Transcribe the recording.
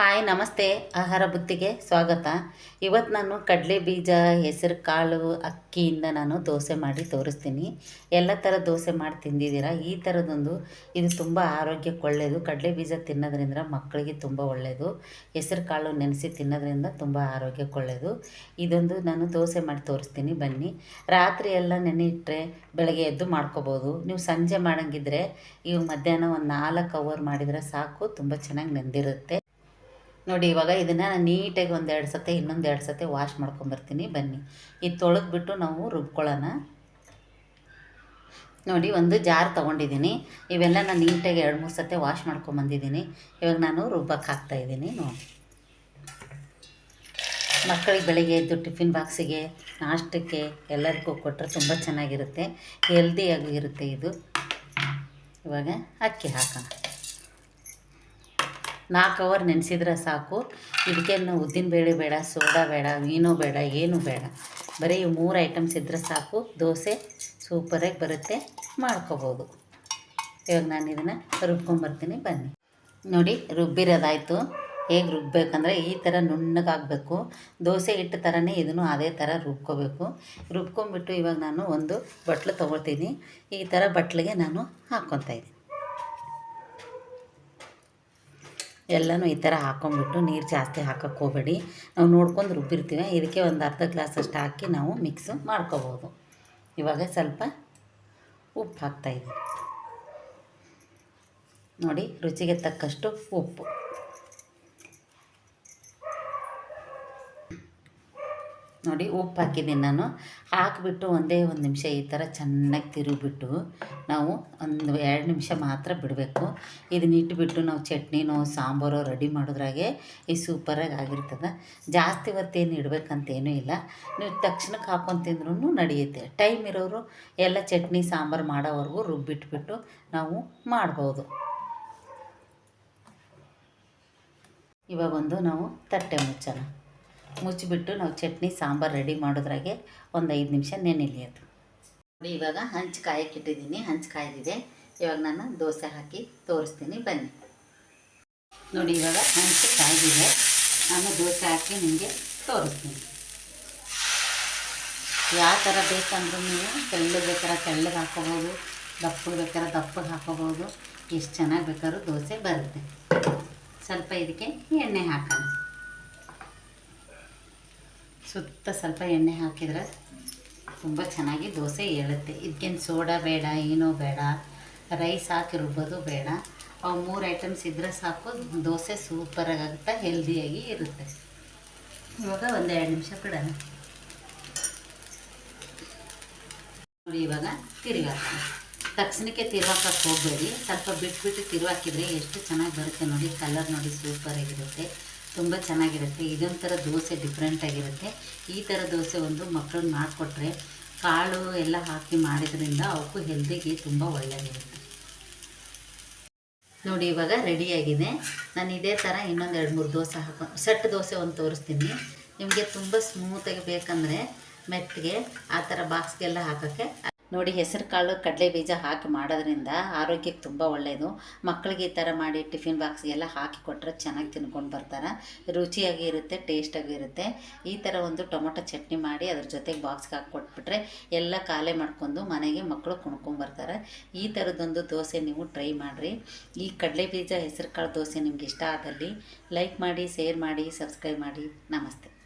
Hi, ನಮಸ್ತೆ. ಆಹಾರ ಬುತ್ತಿಗೆ ಸ್ವಾಗತ. ಇವತ್ತು ನಾನು ಕಡಲೆ ಬೀಜ, ಹೆಸರು ಕಾಳು, ಅಕ್ಕಿಯಿಂದ ನಾನು ದೋಸೆ ಮಾಡಿ ತೋರಿಸ್ತೀನಿ. ಎಲ್ಲ ಥರ ದೋಸೆ ಮಾಡಿ ತಿಂದಿದ್ದೀರಾ? ಈ ಥರದೊಂದು ಇದು ತುಂಬ ಆರೋಗ್ಯಕ್ಕೆ ಒಳ್ಳೆಯದು ಕಡಲೆ ಬೀಜ ತಿನ್ನೋದ್ರಿಂದ ಮಕ್ಕಳಿಗೆ ತುಂಬ ಒಳ್ಳೆಯದು ಹೆಸರು ಕಾಳು ನೆನೆಸಿ ತಿನ್ನೋದ್ರಿಂದ ತುಂಬ ಆರೋಗ್ಯಕ್ಕೆ ಒಳ್ಳೆಯದು ಇದೊಂದು ನಾನು ದೋಸೆ ಮಾಡಿ ತೋರಿಸ್ತೀನಿ. ಬನ್ನಿ. ರಾತ್ರಿ ಎಲ್ಲ ನೆನೆ ಇಟ್ಟರೆ ಬೆಳಗ್ಗೆ ಎದ್ದು ಮಾಡ್ಕೋಬೋದು. ನೀವು ಸಂಜೆ ಮಾಡೋಂಗಿದ್ರೆ, ಇವು ಮಧ್ಯಾಹ್ನ ಒಂದು ನಾಲ್ಕು ಅವರ್ ಮಾಡಿದರೆ ಸಾಕು. ತುಂಬ ಚೆನ್ನಾಗಿ ನೆಂದಿರುತ್ತೆ. ನೋಡಿ, ಇವಾಗ ಇದನ್ನು ನಾನು ನೀಟಾಗಿ ಒಂದು ಎರಡು ಇನ್ನೊಂದೆರಡು ಇನ್ನೊಂದು ಎರಡು ಸತಿ ವಾಶ್ ಮಾಡ್ಕೊಂಬರ್ತೀನಿ. ಬನ್ನಿ. ಇದು ತೊಳೆದ್ಬಿಟ್ಟು ನಾವು ರುಬ್ಕೊಳ್ಳೋಣ. ನೋಡಿ, ಒಂದು ಜಾರ್ ತೊಗೊಂಡಿದ್ದೀನಿ. ಇವೆಲ್ಲ ನಾನು ನೀಟಾಗಿ ಎರಡು ಮೂರು ಸತೆ ವಾಶ್ ಮಾಡ್ಕೊಂಬಂದಿದ್ದೀನಿ. ಇವಾಗ ನಾನು ರುಬ್ಬಕ್ಕೆ ಹಾಕ್ತಾಯಿದ್ದೀನಿ ನೋಡಿ. ಮಕ್ಕಳಿಗೆ ಬೆಳಿಗ್ಗೆ ಎದ್ದು ಟಿಫಿನ್ ಬಾಕ್ಸಿಗೆ, ನಾಷ್ಟಕ್ಕೆ ಎಲ್ಲರಿಗೂ ಕೊಟ್ಟರೆ ತುಂಬ ಚೆನ್ನಾಗಿರುತ್ತೆ. ಹೆಲ್ದಿಯಾಗಿ ಇರುತ್ತೆ ಇದು. ಇವಾಗ ಅಕ್ಕಿ ಹಾಕೋಣ. ನಾಲ್ಕು ಅವರ್ ನೆನೆಸಿದ್ರೆ ಸಾಕು. ಇದಕ್ಕೇನು ಉದ್ದಿನಬೇಳೆ ಬೇಡ, ಸೋಡಾ ಬೇಡ, ಮೀನು ಬೇಡ, ಏನೂ ಬೇಡ. ಬರೀ ಇವು ಮೂರು ಐಟಮ್ಸ್ ಇದ್ದರೆ ಸಾಕು. ದೋಸೆ ಸೂಪರಾಗಿ ಬರುತ್ತೆ. ಮಾಡ್ಕೋಬೋದು. ಇವಾಗ ನಾನು ಇದನ್ನು ರುಬ್ಕೊಂಬರ್ತೀನಿ. ಬನ್ನಿ. ನೋಡಿ, ರುಬ್ಬಿರೋದಾಯಿತು. ಹೇಗೆ ರುಬ್ಬೇಕಂದ್ರೆ ಈ ಥರ ನುಣ್ಣಗಾಗಬೇಕು ದೋಸೆ ಹಿಟ್ಟು ಥರನೇ ಇದನ್ನು ಅದೇ ಥರ ರುಬ್ಕೋಬೇಕು. ರುಬ್ಕೊಂಬಿಟ್ಟು ಇವಾಗ ನಾನು ಒಂದು ಬಟ್ಲು ತೊಗೊಳ್ತೀನಿ. ಈ ಥರ ಬಟ್ಲಿಗೆ ನಾನು ಹಾಕ್ಕೊತಾ ಇದ್ದೀನಿ. ಎಲ್ಲನೂ ಈ ಥರ ಹಾಕ್ಕೊಂಬಿಟ್ಟು ನೀರು ಜಾಸ್ತಿ ಹಾಕೋಕ್ಕೆ ಹೋಗಬೇಡಿ. ನಾವು ನೋಡ್ಕೊಂಡು ರುಬ್ಬಿರ್ತೀವಿ. ಇದಕ್ಕೆ ಒಂದು ಅರ್ಧ ಗ್ಲಾಸ್ ಅಷ್ಟು ಹಾಕಿ ನಾವು ಮಿಕ್ಸು ಮಾಡ್ಕೋಬೋದು. ಇವಾಗ ಸ್ವಲ್ಪ ಉಪ್ಪು ಹಾಕ್ತಾಯಿದ್ದೀನಿ ನೋಡಿ, ರುಚಿಗೆ ತಕ್ಕಷ್ಟು ಉಪ್ಪು. ನೋಡಿ ಉಪ್ಪು ಹಾಕಿದ್ದೀನಿ ನಾನು. ಹಾಕಿಬಿಟ್ಟು ಒಂದೇ ಒಂದು ನಿಮಿಷ ಈ ಥರ ಚೆನ್ನಾಗಿ ತಿರುಗಿಬಿಟ್ಟು ನಾವು ಒಂದು ಎರಡು ನಿಮಿಷ ಮಾತ್ರ ಬಿಡಬೇಕು. ಇದನ್ನ ಇಟ್ಬಿಟ್ಟು ನಾವು ಚಟ್ನಿನೋ, ಸಾಂಬಾರೋ ರೆಡಿ ಮಾಡೋದ್ರಾಗೆ ಈ ಸೂಪರಾಗಿ ಆಗಿರ್ತದೆ. ಜಾಸ್ತಿ ಹೊತ್ತೇನು ಇಡಬೇಕಂತೇನೂ ಇಲ್ಲ. ನೀವು ತಕ್ಷಣಕ್ಕೆ ಹಾಕೊಂಡು ತಿಂದ್ರೂ ನಡೆಯುತ್ತೆ. ಟೈಮ್ ಇರೋರು ಎಲ್ಲ ಚಟ್ನಿ, ಸಾಂಬಾರು ಮಾಡೋವರೆಗೂ ರುಬ್ಬಿಟ್ಬಿಟ್ಟು ನಾವು ಮಾಡ್ಬೋದು. ಇವಾಗ ಒಂದು ನಾವು ತಟ್ಟೆ ಮುಚ್ಚೋಣ. ಮುಚ್ಚಿಬಿಟ್ಟು ನಾವು ಚಟ್ನಿ, ಸಾಂಬಾರು ರೆಡಿ ಮಾಡೋದ್ರಾಗೆ ಒಂದು ಐದು ನಿಮಿಷ ನೆನೆಲಿ ಅದು ನೋಡಿ, ಇವಾಗ ಹಂಚು ಕಾಯಕ್ಕಿಟ್ಟಿದ್ದೀನಿ ಹಂಚು ಕಾಯ್ದಿದೆ. ಇವಾಗ ನಾನು ದೋಸೆ ಹಾಕಿ ತೋರಿಸ್ತೀನಿ, ಬನ್ನಿ. ನೋಡಿ, ಇವಾಗ ಹಂಚು ಕಾಯ್ದಿದೆ. ನಾನು ದೋಸೆ ಹಾಕಿ ನಿಮಗೆ ತೋರಿಸ್ತೀನಿ. ಯಾವ ಥರ ಬೇಕಂದ್ರೂ ನೀವು ತೆಳ್ಳಗೆ ಬೇಕಾದ್ರೆ ತೆಳ್ಳಗೆ ಹಾಕೋಬೋದು, ದಪ್ಪಗೆ ಬೇಕಾದ್ರೆ ದಪ್ಪಗೆ ಹಾಕೋಬೋದು, ಎಷ್ಟು ಚೆನ್ನಾಗಿ ಬೇಕಾದ್ರೂ ದೋಸೆ ಬರುತ್ತೆ. ಸ್ವಲ್ಪ ಇದಕ್ಕೆ ಎಣ್ಣೆ ಹಾಕೋಣ. ಸುತ್ತ ಸ್ವಲ್ಪ ಎಣ್ಣೆ ಹಾಕಿದರೆ ತುಂಬ ಚೆನ್ನಾಗಿ ದೋಸೆ ಏಳುತ್ತೆ. ಇದಕ್ಕೇನು ಸೋಡಾ ಬೇಡ, ಏನೂ ಬೇಡ, ರೈಸ್ ಹಾಕಿ ರುಬ್ಬೋದು ಬೇಡ. ಅವು ಮೂರು ಐಟಮ್ಸ್ ಇದ್ದರೆ ಸಾಕು, ದೋಸೆ ಸೂಪರಾಗಿ ಆಗುತ್ತೆ ಹೆಲ್ದಿಯಾಗಿ ಇರುತ್ತೆ. ಇವಾಗ ಒಂದು ಎರಡು ನಿಮಿಷ ಬಿಡೋಣ. ನೋಡಿ ಇವಾಗ ತಿರುಗಾಕ ತಕ್ಷಣಕ್ಕೆ ತಿರುವಾಕಕ್ಕೆ ಹೋಗಬೇಡಿ. ಸ್ವಲ್ಪ ಬಿಟ್ಬಿಟ್ಟು ತಿರುವಾಕಿದ್ರೆ ಎಷ್ಟು ಚೆನ್ನಾಗಿ ಬರುತ್ತೆ ನೋಡಿ ಕಲರ್ ನೋಡಿ ಸೂಪರಾಗಿರುತ್ತೆ ತುಂಬ ಚೆನ್ನಾಗಿರುತ್ತೆ. ಇದೊಂಥರ ದೋಸೆ ಡಿಫ್ರೆಂಟಾಗಿರುತ್ತೆ ಈ ಥರ ದೋಸೆ ಒಂದು ಮಕ್ಕಳನ್ನ ಮಾಡಿಕೊಟ್ರೆ ಕಾಳು ಎಲ್ಲ ಹಾಕಿ ಮಾಡಿದ್ರಿಂದ ಅವಕ್ಕೂ ಹೆಲ್ದಿಗೆ ತುಂಬ ಒಳ್ಳೆಯದಿರುತ್ತೆ ನೋಡಿ, ಇವಾಗ ರೆಡಿಯಾಗಿದೆ ನಾನು ಇದೇ ಥರ ಇನ್ನೊಂದು ಎರಡು ಮೂರು ದೋಸೆ ಹಾಕೊಂಡು ಸೆಟ್ ದೋಸೆ ಒಂದು ತೋರಿಸ್ತೀನಿ. ನಿಮಗೆ ತುಂಬ ಸ್ಮೂತಾಗಿ ಬೇಕಂದರೆ ಮೆಟ್ಟಿಗೆ ಆ ಥರ ಬಾಕ್ಸ್ಗೆಲ್ಲ ಹಾಕೋಕ್ಕೆ ನೋಡಿ ಹೆಸರು ಕಾಳು ಕಡಲೆ ಬೀಜ ಹಾಕಿ ಮಾಡೋದ್ರಿಂದ ಆರೋಗ್ಯಕ್ಕೆ ತುಂಬ ಒಳ್ಳೆಯದು ಮಕ್ಕಳಿಗೆ ಈ ಥರ ಮಾಡಿ ಟಿಫಿನ್ ಬಾಕ್ಸ್ಗೆಲ್ಲ ಹಾಕಿ ಕೊಟ್ಟರೆ ಚೆನ್ನಾಗಿ ತಿನ್ಕೊಂಡು ಬರ್ತಾರೆ. ರುಚಿಯಾಗಿ ಇರುತ್ತೆ, ಟೇಸ್ಟಾಗಿ ಇರುತ್ತೆ. ಈ ಥರ ಒಂದು ಟೊಮೊಟೊ ಚಟ್ನಿ ಮಾಡಿ ಅದ್ರ ಜೊತೆಗೆ ಬಾಕ್ಸ್ಗೆ ಹಾಕಿ ಕೊಟ್ಬಿಟ್ರೆ ಎಲ್ಲ ಖಾಲಿ ಮಾಡ್ಕೊಂಡು ಮನೆಗೆ ಮಕ್ಕಳು ಕುಣ್ಕೊಂಬರ್ತಾರೆ ಈ ಥರದ್ದೊಂದು ದೋಸೆ ನೀವು ಟ್ರೈ ಮಾಡಿರಿ. ಈ ಕಡಲೆ ಬೀಜ ಹೆಸರು ಕಾಳು ದೋಸೆ ನಿಮ್ಗೆ ಇಷ್ಟ ಆದಲ್ಲಿ ಲೈಕ್ ಮಾಡಿ, ಶೇರ್ ಮಾಡಿ, ಸಬ್ಸ್ಕ್ರೈಬ್ ಮಾಡಿ. ನಮಸ್ತೆ.